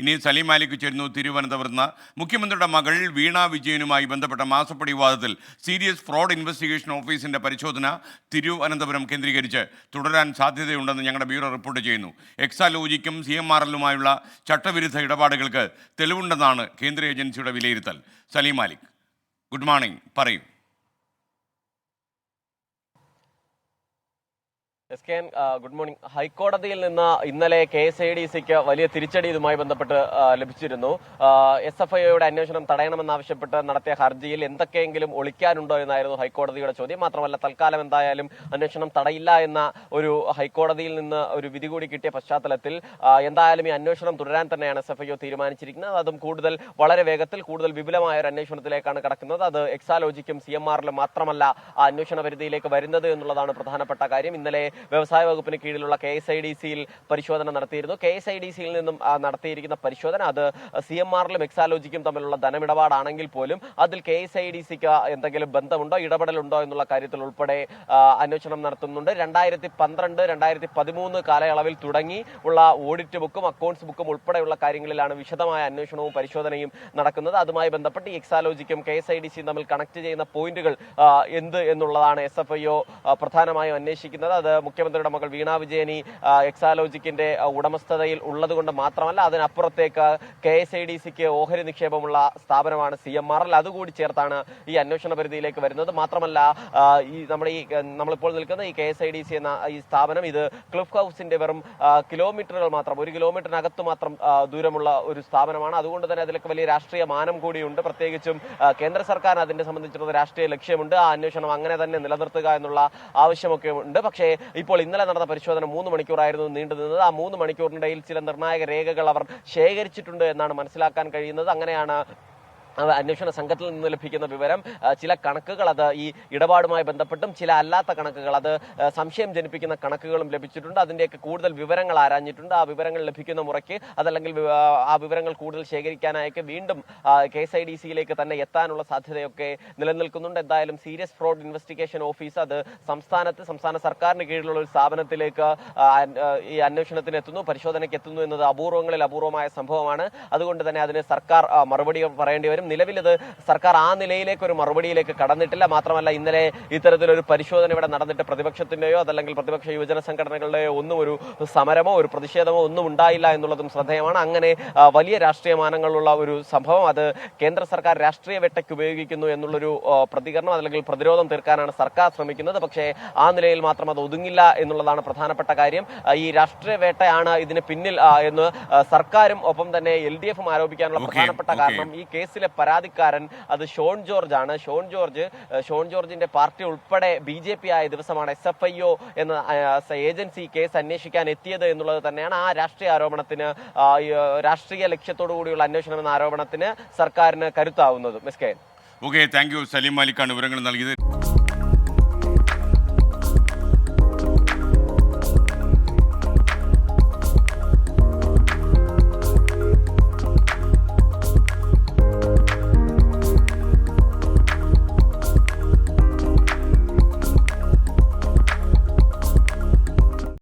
ഇനി സലീം മാലിക്ക് ചേരുന്നു തിരുവനന്തപുരത്ത് മുഖ്യമന്ത്രിയുടെ മകൾ വീണ വിജയനുമായി ബന്ധപ്പെട്ട മാസപ്പടി വിവാദത്തിൽ സീരിയസ് ഫ്രോഡ് ഇൻവെസ്റ്റിഗേഷൻ ഓഫീസിന്റെ പരിശോധന തിരുവനന്തപുരം കേന്ദ്രീകരിച്ച് തുടരാൻ സാധ്യതയുണ്ടെന്ന് ഞങ്ങളുടെ ബ്യൂറോ റിപ്പോർട്ട് ചെയ്യുന്നു. എക്സാലോജിക്കും സി എം ആർ എല്ലുമായുള്ള ചട്ടവിരുദ്ധ ഇടപാടുകൾക്ക് തെളിവുണ്ടെന്നാണ് കേന്ദ്ര ഏജൻസിയുടെ വിലയിരുത്തൽ. സലീം മാലിക് ഗുഡ് മോർണിംഗ് പറയൂ. S K N good morning. ഹൈക്കോടതിയിൽ നിന്ന് ഇന്നലെ കെ എസ് ഐ ഡി സിക്ക് വലിയ തിരിച്ചടി ഇതുമായി ബന്ധപ്പെട്ട് ലഭിച്ചിരുന്നു. എസ് എഫ് ഐയുടെ അന്വേഷണം തടയണമെന്നാവശ്യപ്പെട്ട് നടത്തിയ ഹർജിയിൽ എന്തൊക്കെയെങ്കിലും ഒളിക്കാനുണ്ടോ എന്നായിരുന്നു ഹൈക്കോടതിയുടെ ചോദ്യം. മാത്രമല്ല തൽക്കാലം എന്തായാലും അന്വേഷണം തടയില്ല എന്ന ഒരു ഹൈക്കോടതിയിൽ നിന്ന് ഒരു വിധി കൂടി കിട്ടിയ പശ്ചാത്തലത്തിൽ എന്തായാലും ഈ അന്വേഷണം തുടരാൻ തന്നെയാണ് എസ് എഫ് ഐ തീരുമാനിച്ചിരിക്കുന്നത്. അതും കൂടുതൽ വളരെ വേഗത്തിൽ കൂടുതൽ വിപുലമായ ഒരു അന്വേഷണത്തിലേക്കാണ് കടക്കുന്നത്. അത് എക്സാലോജിക്കും സി എം ആറിലും മാത്രമല്ല ആ അന്വേഷണ പരിധിയിലേക്ക് വരുന്നത് എന്നുള്ളതാണ് പ്രധാനപ്പെട്ട കാര്യം. ഇന്നലെ വ്യവസായ വകുപ്പിന് കീഴിലുള്ള കെ എസ് ഐ ഡി സിയിൽ പരിശോധന നടത്തിയിരുന്നു. കെ എസ് ഐ ഡി സിയിൽ നിന്നും നടത്തിയിരിക്കുന്ന പരിശോധന അത് സി എം ആറിലും എക്സാലോജിക്കും തമ്മിലുള്ള ധനമിടപാടാണെങ്കിൽ പോലും അതിൽ കെ എസ് ഐ ഡി സിക്ക് എന്തെങ്കിലും ബന്ധമുണ്ടോ ഇടപെടലുണ്ടോ എന്നുള്ള കാര്യത്തിൽ ഉൾപ്പെടെ അന്വേഷണം നടത്തുന്നുണ്ട്. രണ്ടായിരത്തി പന്ത്രണ്ട് രണ്ടായിരത്തി പതിമൂന്ന് കാലയളവിൽ തുടങ്ങി ഉള്ള ഓഡിറ്റ് ബുക്കും അക്കൗണ്ട്സ് ബുക്കും ഉൾപ്പെടെയുള്ള കാര്യങ്ങളിലാണ് വിശദമായ അന്വേഷണവും പരിശോധനയും നടക്കുന്നത്. അതുമായി ബന്ധപ്പെട്ട് എക്സാലോജിക്കും കെ എസ് ഐ ഡി സിയും തമ്മിൽ കണക്ട് ചെയ്യുന്ന പോയിന്റുകൾ എന്ത് എന്നുള്ളതാണ് എസ് എഫ് ഐ ഒ പ്രധാനമായും അന്വേഷിക്കുന്നത്. അത് മുഖ്യമന്ത്രിയുടെ മകൾ വീണാ വിജയനി എക്സാലോജിക്കിന്റെ ഉടമസ്ഥതയിൽ ഉള്ളതുകൊണ്ട് മാത്രമല്ല അതിനപ്പുറത്തേക്ക് കെ എസ് ഐ ഡി സിക്ക് ഓഹരി നിക്ഷേപമുള്ള സ്ഥാപനമാണ് സി എം ആർ എൽ. അതുകൂടി ചേർത്താണ് ഈ അന്വേഷണ പരിധിയിലേക്ക് വരുന്നത്. മാത്രമല്ല ഈ നമ്മുടെ ഈ നമ്മളിപ്പോൾ നിൽക്കുന്ന ഈ K S I D C എന്ന ഈ സ്ഥാപനം ഇത് ക്ലിഫ് ഹൗസിന്റെ വെറും കിലോമീറ്ററുകൾ മാത്രം ഒരു കിലോമീറ്ററിനകത്ത് മാത്രം ദൂരമുള്ള ഒരു സ്ഥാപനമാണ്. അതുകൊണ്ട് തന്നെ അതിലേക്ക് വലിയ രാഷ്ട്രീയ മാനം കൂടിയുണ്ട്. പ്രത്യേകിച്ചും കേന്ദ്ര സർക്കാർ അതിനെ സംബന്ധിച്ചിട്ടുള്ള രാഷ്ട്രീയ ലക്ഷ്യമുണ്ട്. ആ അന്വേഷണം അങ്ങനെ തന്നെ നിലനിർത്തുക എന്നുള്ള ആവശ്യമൊക്കെ ഉണ്ട് പക്ഷേ ഇപ്പോൾ ഇന്നലെ നടന്ന പരിശോധന മൂന്ന് മണിക്കൂറായിരുന്നു നീണ്ടു നിന്നത്. ആ മൂന്ന് മണിക്കൂറിനിടയിൽ ചില നിർണായക രേഖകൾ അവർ ശേഖരിച്ചിട്ടുണ്ട് എന്നാണ് മനസ്സിലാക്കാൻ കഴിയുന്നത്. അങ്ങനെയാണ് അന്വേഷണ സംഘത്തിൽ നിന്ന് ലഭിക്കുന്ന വിവരം ചില കണക്കുകൾ അത് ഈ ഇടപാടുമായി ബന്ധപ്പെട്ടും ചില അല്ലാത്ത കണക്കുകൾ അത് സംശയം ജനിപ്പിക്കുന്ന കണക്കുകളും ലഭിച്ചിട്ടുണ്ട്. അതിന്റെയൊക്കെ കൂടുതൽ വിവരങ്ങൾ ആരാഞ്ഞിട്ടുണ്ട്. ആ വിവരങ്ങൾ ലഭിക്കുന്ന മുറയ്ക്ക് അതല്ലെങ്കിൽ ആ, വിവരങ്ങൾ കൂടുതൽ ശേഖരിക്കാനായൊക്കെ വീണ്ടും കെ എസ് ഐ ഡി സിയിലേക്ക് തന്നെ എത്താനുള്ള സാധ്യതയൊക്കെ നിലനിൽക്കുന്നുണ്ട്. എന്തായാലും സീരിയസ് ഫ്രോഡ് ഇൻവെസ്റ്റിഗേഷൻ ഓഫീസ് അത് സംസ്ഥാനത്ത് സംസ്ഥാന സർക്കാരിന് കീഴിലുള്ള ഒരു സ്ഥാപനത്തിലേക്ക് ഈ അന്വേഷണത്തിന് എത്തുന്നു പരിശോധനയ്ക്ക് എത്തുന്നു എന്നത് അപൂർവങ്ങളിൽ അപൂർവമായ സംഭവമാണ്. അതുകൊണ്ട് തന്നെ അതിന് സർക്കാർ മറുപടി പറയേണ്ടി വരും. നിലവിൽ ഇത് സർക്കാർ ആ നിലയിലേക്ക് ഒരു മറുപടിയിലേക്ക് കടന്നിട്ടില്ല. മാത്രമല്ല ഇന്നലെ ഇത്തരത്തിലൊരു പരിശോധന ഇവിടെ നടന്നിട്ട് പ്രതിപക്ഷത്തിന്റെയോ അതല്ലെങ്കിൽ പ്രതിപക്ഷ യുവജന സംഘടനകളുടെയോ ഒന്നും ഒരു സമരമോ ഒരു പ്രതിഷേധമോ ഒന്നും ഉണ്ടായില്ല എന്നുള്ളതും ശ്രദ്ധേയമാണ്. അങ്ങനെ വലിയ രാഷ്ട്രീയ മാനങ്ങളുള്ള ഒരു സംഭവം അത് കേന്ദ്ര സർക്കാർ രാഷ്ട്രീയ വെട്ടയ്ക്ക് ഉപയോഗിക്കുന്നു എന്നുള്ളൊരു പ്രതികരണം അല്ലെങ്കിൽ പ്രതിരോധം തീർക്കാനാണ് സർക്കാർ ശ്രമിക്കുന്നത്. പക്ഷേ ആ നിലയിൽ മാത്രം അത് ഒതുങ്ങില്ല എന്നുള്ളതാണ് പ്രധാനപ്പെട്ട കാര്യം. ഈ രാഷ്ട്രീയ വേട്ടയാണ് ഇതിന് പിന്നിൽ എന്ന് സർക്കാരും ഒപ്പം തന്നെ എൽ ഡി എഫും ആരോപിക്കാനുള്ള പ്രധാനപ്പെട്ട കാരണം ഈ കേസിലെ പരാതിക്കാരൻ അത് ഷോൺ ജോർജ് ആണ്. ഷോൺ ജോർജ് ഷോൺ ജോർജിന്റെ പാർട്ടി ഉൾപ്പെടെ ബി ജെ പി ആയ ദിവസമാണ് എസ് എഫ് ഐ ഒ എന്ന ഏജൻസി കേസ് അന്വേഷിക്കാൻ എത്തിയത് എന്നുള്ളത് തന്നെയാണ് ആ രാഷ്ട്രീയ ആരോപണത്തിന് രാഷ്ട്രീയ ലക്ഷ്യത്തോടു കൂടിയുള്ള അന്വേഷണം എന്ന ആരോപണത്തിന് സർക്കാരിന് കരുത്താവുന്നത്. Miss K. Okay thank you Salim മാലിക്കാണ് വിവരങ്ങൾ നൽകിയത്.